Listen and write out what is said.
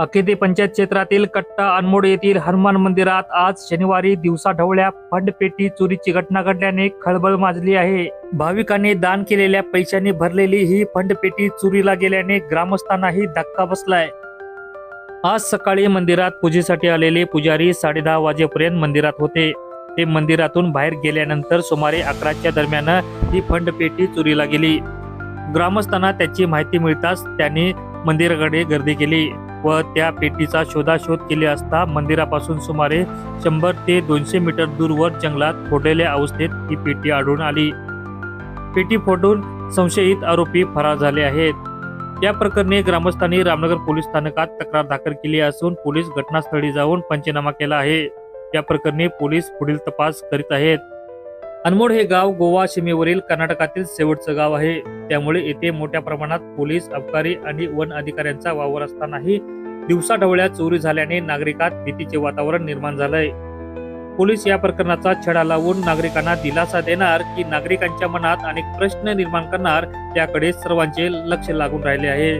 अखेते पंचायत क्षेत्रातील कट्टा अनमोड येथील हनुमान मंदिरात आज शनिवारी दिवसा ढवळ्या फंडपेटी चोरीची घटना घडल्याने खळबळ माजली आहे. भाविकांनी दान केलेल्या पैशांनी भरलेली ही फंडपेटी चोरीला गेल्याने ग्रामस्थांनाही धक्का बसलाय. आज सकाळी मंदिरात पूजेसाठी आलेले पुजारी साडेदहा वाजेपर्यंत मंदिरात होते. ते मंदिरातून बाहेर गेल्यानंतर सुमारे अकराच्या दरम्यान ही फंडपेटी चोरीला गेली. ग्रामस्थांना त्याची माहिती मिळताच त्यांनी मंदिराकडे गर्दी केली. व त्या पेटीचा शोधाशोध केली असता मंदिरापासून सुमारे शंभर ते दोनशे मीटर दूरवर जंगलात फोडलेल्या अवस्थेत ही पेटी आढळून आली. पेटी फोडून संशयित आरोपी फरार झाले आहेत. या प्रकरणी ग्रामस्थांनी रामनगर पोलीस स्थानकात तक्रार दाखल केली असून पोलीस घटनास्थळी जाऊन पंचनामा केला आहे. या प्रकरणी पोलीस पुढील तपास करीत आहेत. अनमोड हे गाव गोवा सीमेवरील कर्नाटकातील शेवटचं गाव आहे. त्यामुळे येथे मोठ्या प्रमाणात पोलीस अबकारी आणि वन अधिकाऱ्यांचा वावर असतानाही दिवसाढवळ्या चोरी झाल्याने नागरिकात भीतीचे वातावरण निर्माण झालंय. पोलीस या प्रकरणाचा छडा लावून नागरिकांना दिलासा देणार की नागरिकांच्या मनात अनेक प्रश्न निर्माण करणार त्याकडे सर्वांचे लक्ष लागून राहिले आहे.